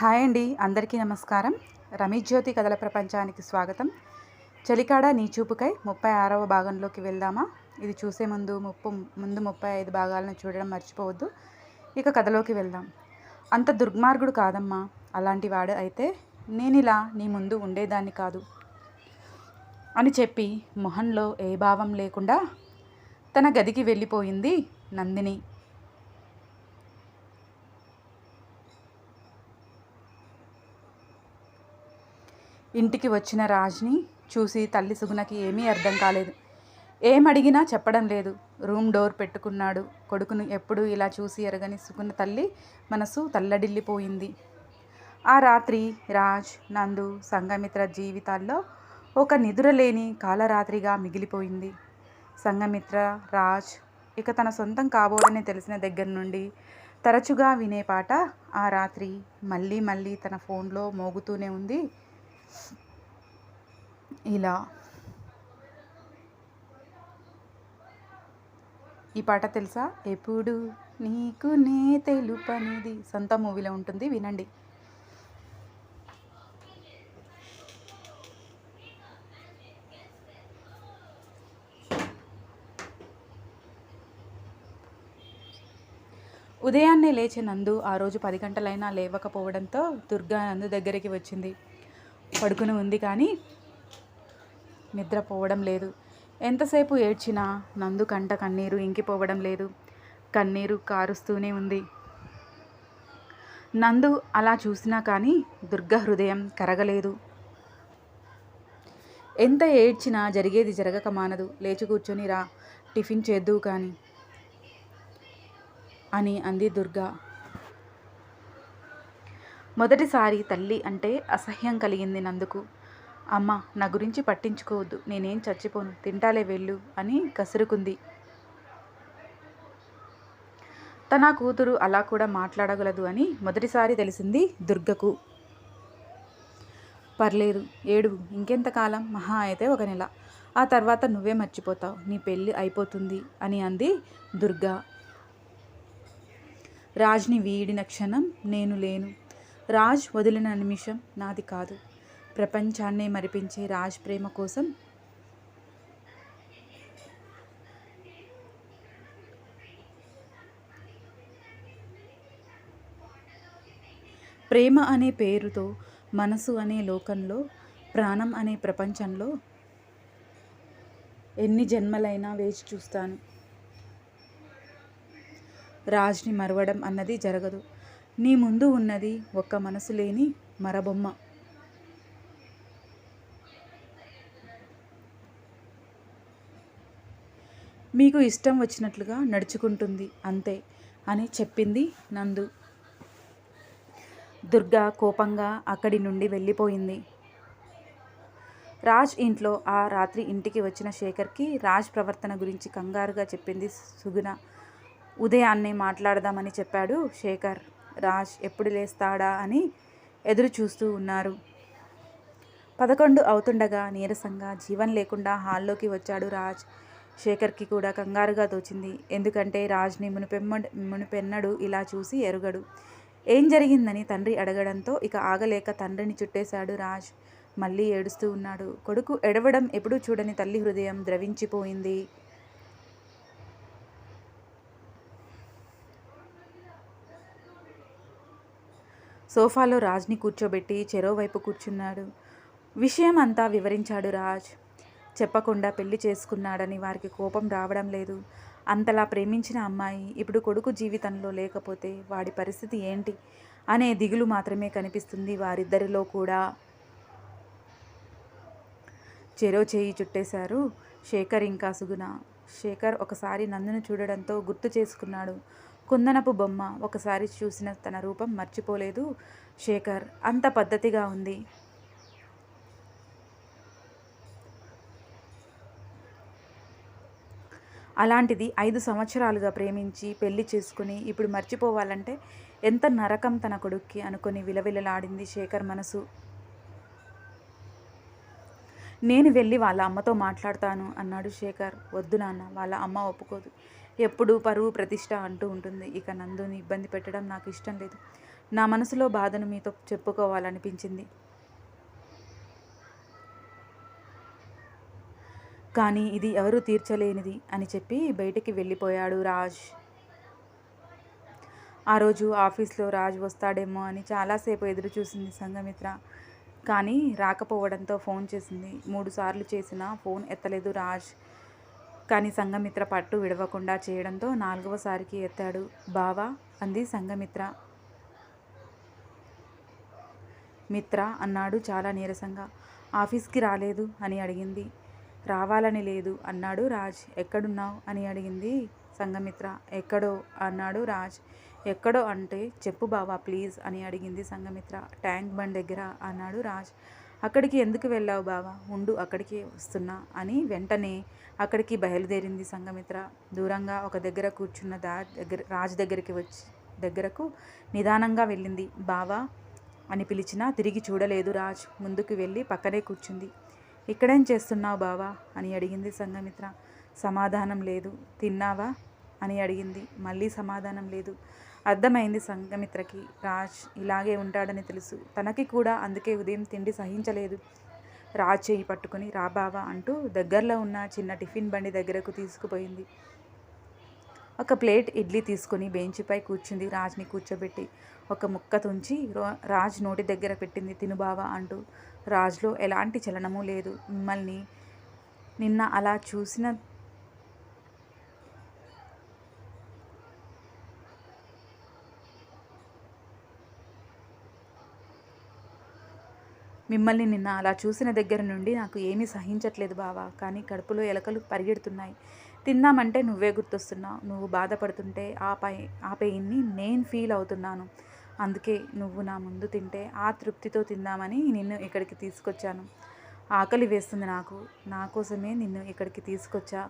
Hi అండి అందరికీ నమస్కారం. రమేష్ జ్యోతి కథల ప్రపంచానికి స్వాగతం. చలికాడ నీ చూపుకై ముప్పై ఆరవ భాగంలోకి వెళ్దామా? ఇది చూసే ముందు ముప్పు ముందు ముప్పై ఐదు భాగాలను చూడడం మర్చిపోవద్దు. ఇక కథలోకి వెళ్దాం. అంత దుర్మార్గుడు కాదమ్మా. అలాంటి వాడు అయితే నేనిలా నీ ముందు ఉండేదాన్ని కాదు అని చెప్పి మొహంలో ఏ భావం లేకుండా తన గదికి వెళ్ళిపోయింది నందిని. ఇంటికి వచ్చిన రాజ్ని చూసి తల్లి సుగుణకి ఏమీ అర్థం కాలేదు. ఏమడిగినా చెప్పడం లేదు. రూమ్ డోర్ పెట్టుకున్నాడు. కొడుకును ఎప్పుడు ఇలా చూసి ఎరగని సుగుణ తల్లి మనసు తల్లడిల్లిపోయింది. ఆ రాత్రి రాజ్ నందు సంఘమిత్ర జీవితాల్లో ఒక నిదురలేని కాలరాత్రిగా మిగిలిపోయింది. సంఘమిత్ర రాజ్ ఇక తన సొంతం కాబోదని తెలిసిన దగ్గర నుండి తరచుగా వినే పాట ఆ రాత్రి మళ్ళీ మళ్ళీ తన ఫోన్లో మోగుతూనే ఉంది. ఇలా. ఈ పాట తెలుసా? ఎప్పుడు నీకు నే తెలుపనిది? సొంత మూవీలో ఉంటుంది వినండి. ఉదయాన్నే లేచే నందు ఆ రోజు పది గంటలైనా లేవకపోవడంతో దుర్గా నందు దగ్గరికి వచ్చింది. పడుకుని ఉంది కానీ నిద్రపోవడం లేదు. ఎంతసేపు ఏడ్చినా నందు కంట కన్నీరు ఇంకిపోవడం లేదు. కన్నీరు కారుస్తూనే ఉంది. నందు అలా చూసినా కానీ దుర్గ హృదయం కరగలేదు. ఎంత ఏడ్చినా జరిగేది జరగక మానదు. లేచి కూర్చొని రా. టిఫిన్ చేద్దు కానీ అని అంది దుర్గా. మొదటిసారి తల్లి అంటే అసహ్యం కలిగింది నందుకు. అమ్మ నా గురించి పట్టించుకోవద్దు. నేనేం చచ్చిపోను. తింటాలే వెళ్ళు అని కసురుకుంది. తన కూతురు అలా కూడా మాట్లాడగలదు అని మొదటిసారి తెలిసింది దుర్గకు. పర్లేదు ఏడు ఇంకెంతకాలం మహా అయితే ఒక నెల. ఆ తర్వాత నువ్వే మర్చిపోతావు. నీ పెళ్ళి అయిపోతుంది అని అంది దుర్గా. రాజ్ని వీడిన క్షణం నేను లేను. రాజ్ వదిలిన నిమిషం నాది కాదు. ప్రపంచాన్నే మరిపించే రాజ్ ప్రేమ కోసం ప్రేమ అనే పేరుతో మనసు అనే లోకంలో ప్రాణం అనే ప్రపంచంలో ఎన్ని జన్మలైనా వేచి చూస్తాను. రాజ్ని మరవడం అన్నది జరగదు. నీ ముందు ఉన్నది ఒక్క మనసు లేని మరబొమ్మ. మీకు ఇష్టం వచ్చినట్లుగా నడుచుకుంటుంది అంతే అని చెప్పింది నందు. దుర్గా కోపంగా అక్కడి నుండి వెళ్ళిపోయింది. రాజ్ ఇంట్లో ఆ రాత్రి ఇంటికి వచ్చిన శేఖర్కి రాజ్ ప్రవర్తన గురించి కంగారుగా చెప్పింది సుగుణ. ఉదయాన్నే మాట్లాడదామని చెప్పాడు శేఖర్. రాజ్ ఎప్పుడు లేస్తాడా అని ఎదురు చూస్తూ ఉన్నారు. పదకొండు అవుతుండగా నీరసంగా జీవన్ లేకుండా హాల్లోకి వచ్చాడు రాజ్. శేఖర్కి కూడా కంగారుగా తోచింది. ఎందుకంటే రాజ్ని మునిపెమ్మ మునిపెన్నడు ఇలా చూసి ఎరుగడు. ఏం జరిగిందని తండ్రి అడగడంతో ఇక ఆగలేక తండ్రిని చుట్టేశాడు రాజ్. మళ్ళీ ఏడుస్తూ ఉన్నాడు. కొడుకు ఎడవడం ఎప్పుడూ చూడని తల్లి హృదయం ద్రవించిపోయింది. సోఫాలో రాజ్ని కూర్చోబెట్టి చెరోవైపు కూర్చున్నాడు. విషయం అంతా వివరించాడు రాజ్. చెప్పకుండా పెళ్ళి చేసుకున్నాడని వారికి కోపం రావడం లేదు. అంతలా ప్రేమించిన అమ్మాయి ఇప్పుడు కొడుకు జీవితంలో లేకపోతే వాడి పరిస్థితి ఏంటి అనే దిగులు మాత్రమే కనిపిస్తుంది వారిద్దరిలో కూడా. చెరో చేయి చుట్టేశారు శేఖర్ ఇంకా సుగుణ. శేఖర్ ఒకసారి నందును చూడడంతో గుర్తు చేసుకున్నాడు. కుందనపు బొమ్మ ఒకసారి చూసిన తన రూపం మర్చిపోలేదు. శేఖర్ అంత పద్ధతిగా ఉంది. అలాంటిది ఐదు సంవత్సరాలుగా ప్రేమించి పెళ్ళి చేసుకుని ఇప్పుడు మర్చిపోవాలంటే ఎంత నరకం తన కొడుక్కి అనుకొని విలవిలలాడింది శేఖర్ మనసు. నేను వెళ్ళి వాళ్ళ అమ్మతో మాట్లాడతాను అన్నాడు శేఖర్. వద్దు నాన్న వాళ్ళ అమ్మ ఒప్పుకోదు. ఎప్పుడు పరువు ప్రతిష్ట అంటూ ఉంటుంది. ఇక నందుని ఇబ్బంది పెట్టడం నాకు ఇష్టం లేదు. నా మనసులో బాధను మీతో చెప్పుకోవాలనిపించింది. కానీ ఇది ఎవరూ తీర్చలేనిది అని చెప్పి బయటికి వెళ్ళిపోయాడు రాజ్. ఆ రోజు ఆఫీస్లో రాజ్ వస్తాడేమో అని చాలాసేపు ఎదురు చూసింది సంఘమిత్ర. కానీ రాకపోవడంతో ఫోన్ చేసింది. మూడు సార్లు చేసినా ఫోన్ ఎత్తలేదు రాజ్. కానీ సంఘమిత్ర పట్టు విడవకుండా చేయడంతో నాలుగవసారికి ఎత్తాడు. బావా అంది సంఘమిత్ర. మిత్ర అన్నాడు చాలా నీరసంగా. ఆఫీస్కి రాలేదు అని అడిగింది. రావాలని లేదు అన్నాడు రాజ్. ఎక్కడున్నావు? అని అడిగింది సంఘమిత్ర. ఎక్కడో అన్నాడు రాజ్. ఎక్కడో అంటే చెప్పు బావా ప్లీజ్ అని అడిగింది సంఘమిత్ర. ట్యాంక్ బండ్ దగ్గర అన్నాడు రాజ్. అక్కడికి ఎందుకు వెళ్ళావు బావా? ఉండు అక్కడికి వస్తున్నా అని వెంటనే అక్కడికి బయలుదేరింది సంఘమిత్ర. దూరంగా ఒక దగ్గర కూర్చున్న దా దగ్గర రాజ్ దగ్గరికి వచ్చి దగ్గరకు నిదానంగా వెళ్ళింది. బావా అని పిలిచినా తిరిగి చూడలేదు రాజ్. ముందుకు వెళ్ళి పక్కనే కూర్చుంది. ఇక్కడేం చేస్తున్నావు బావా? అని అడిగింది సంఘమిత్ర. సమాధానం లేదు. తిన్నావా? అని అడిగింది. మళ్ళీ సమాధానం లేదు. అర్థమైంది సంఘమిత్రకి. రాజ్ ఇలాగే ఉంటాడని తెలుసు. తనకి కూడా అందుకే ఉదయం తిండి సహించలేదు. రాజ్ చేయి పట్టుకుని రా బావా అంటూ దగ్గరలో ఉన్న చిన్న టిఫిన్ బండి దగ్గరకు తీసుకుపోయింది. ఒక ప్లేట్ ఇడ్లీ తీసుకుని బెంచిపై కూర్చుంది రాజ్ని కూర్చోబెట్టి. ఒక ముక్క తుంచి రాజ్ నోటి దగ్గర పెట్టింది తినుబావా అంటూ. రాజ్లో ఎలాంటి చలనము లేదు. మిమ్మల్ని నిన్న అలా చూసిన మిమ్మల్ని నిన్న అలా చూసిన దగ్గర నుండి నాకు ఏమీ సహించట్లేదు బావా. కానీ కడుపులో ఎలకలు పరిగెడుతున్నాయి. తిన్నామంటే నువ్వే గుర్తొస్తున్నావు. నువ్వు బాధపడుతుంటే ఆ పై ఆ పెయిన్ని నేను ఫీల్ అవుతున్నాను. అందుకే నువ్వు నా ముందు తింటే ఆ తృప్తితో తిందామని నిన్ను ఇక్కడికి తీసుకొచ్చాను. ఆకలి వేస్తుంది నాకు. నా కోసమే నిన్ను ఇక్కడికి తీసుకొచ్చా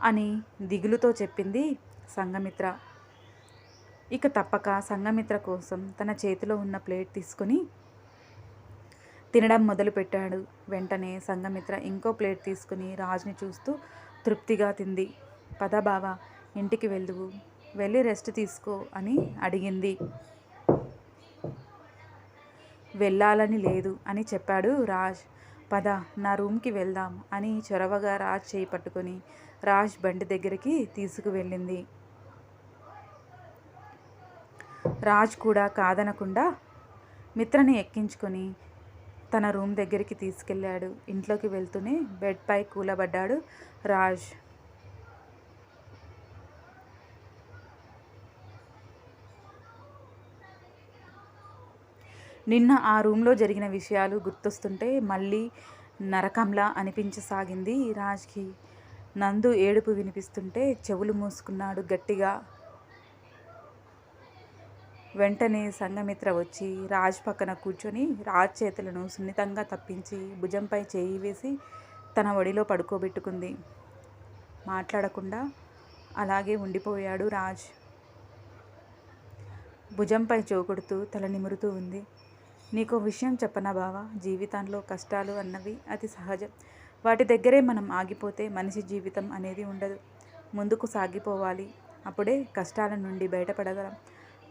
అని దిగులుతో చెప్పింది సంఘమిత్ర. ఇక తప్పక సంఘమిత్ర కోసం తన చేతిలో ఉన్న ప్లేట్ తీసుకొని తినడం మొదలుపెట్టాడు. వెంటనే సంఘమిత్ర ఇంకో ప్లేట్ తీసుకుని రాజుని చూస్తూ తృప్తిగా తింది. పద బావా ఇంటికి వెళ్ళు వెళ్ళి రెస్ట్ తీసుకో అని అడిగింది. వెళ్ళాలని లేదు అని చెప్పాడు రాజ్. పద నా రూమ్కి వెళ్దాం అని చొరవగా రాజ్ చేయి పట్టుకొని రాజ్ బండి దగ్గరికి తీసుకువెళ్ళింది. రాజ్ కూడా కాదనకుండా మిత్రని ఎక్కించుకొని తన రూమ్ దగ్గరికి తీసుకెళ్ళాడు. ఇంట్లోకి వెళ్తూనే బెడ్పై కూలబడ్డాడు రాజ్. నిన్న ఆ రూమ్లో జరిగిన విషయాలు గుర్తొస్తుంటే మళ్ళీ నరకంలా అనిపించసాగింది రాజ్కి. నందు ఏడుపు వినిపిస్తుంటే చెవులు మూసుకున్నాడు గట్టిగా. వెంటనే సంఘమిత్ర వచ్చి రాజ్ పక్కన కూర్చొని రాజ్ చేతులను సున్నితంగా తప్పించి భుజంపై చేయి వేసి తన ఒడిలో పడుకోబెట్టుకుంది. మాట్లాడకుండా అలాగే ఉండిపోయాడు రాజ్. భుజంపై చోకొడుతూ తల నిమురుతూ ఉంది. నీకు విషయం చెప్పనా బావా? జీవితంలో కష్టాలు అన్నవి అతి సహజం. వాటి దగ్గరే మనం ఆగిపోతే మనిషి జీవితం అనేది ఉండదు. ముందుకు సాగిపోవాలి. అప్పుడే కష్టాల నుండి బయటపడగలం.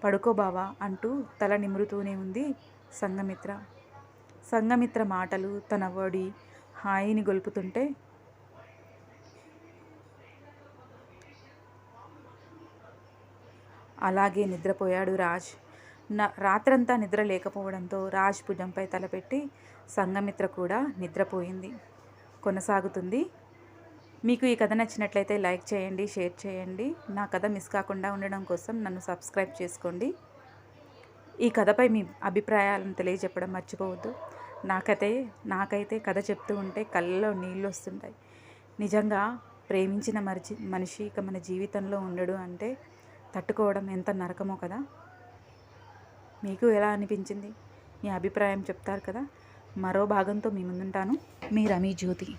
పడుకో బావా అంటూ తల నిమురుతూనే ఉంది సంఘమిత్ర. సంఘమిత్ర మాటలు తన వడి హాయిని గొలుపుతుంటే అలాగే నిద్రపోయాడు రాజ్. రాత్రంతా నిద్ర లేకపోవడంతో రాజ్ భుజంపై తలపెట్టి సంఘమిత్ర కూడా నిద్రపోయింది. కొనసాగుతుంది మీకు ఈ కథ నచ్చినట్లయితే లైక్ చేయండి షేర్ చేయండి. నా కథ మిస్ కాకుండా ఉండడం కోసం నన్ను సబ్స్క్రైబ్ చేసుకోండి. ఈ కథపై మీ అభిప్రాయాలను తెలియజెప్పడం మర్చిపోవద్దు. నాకైతే నాకైతే కథ చెప్తూ ఉంటే కళ్ళలో నీళ్ళు వస్తుంటాయి. నిజంగా ప్రేమించిన మరిచి మనిషి ఇక మన జీవితంలో ఉండడు అంటే తట్టుకోవడం ఎంత నరకమో కదా? మీకు ఎలా అనిపించింది? మీ అభిప్రాయం చెప్తారు కదా? మరో భాగంతో మీ ముందుంటాను. మీ రమీ జ్యోతి.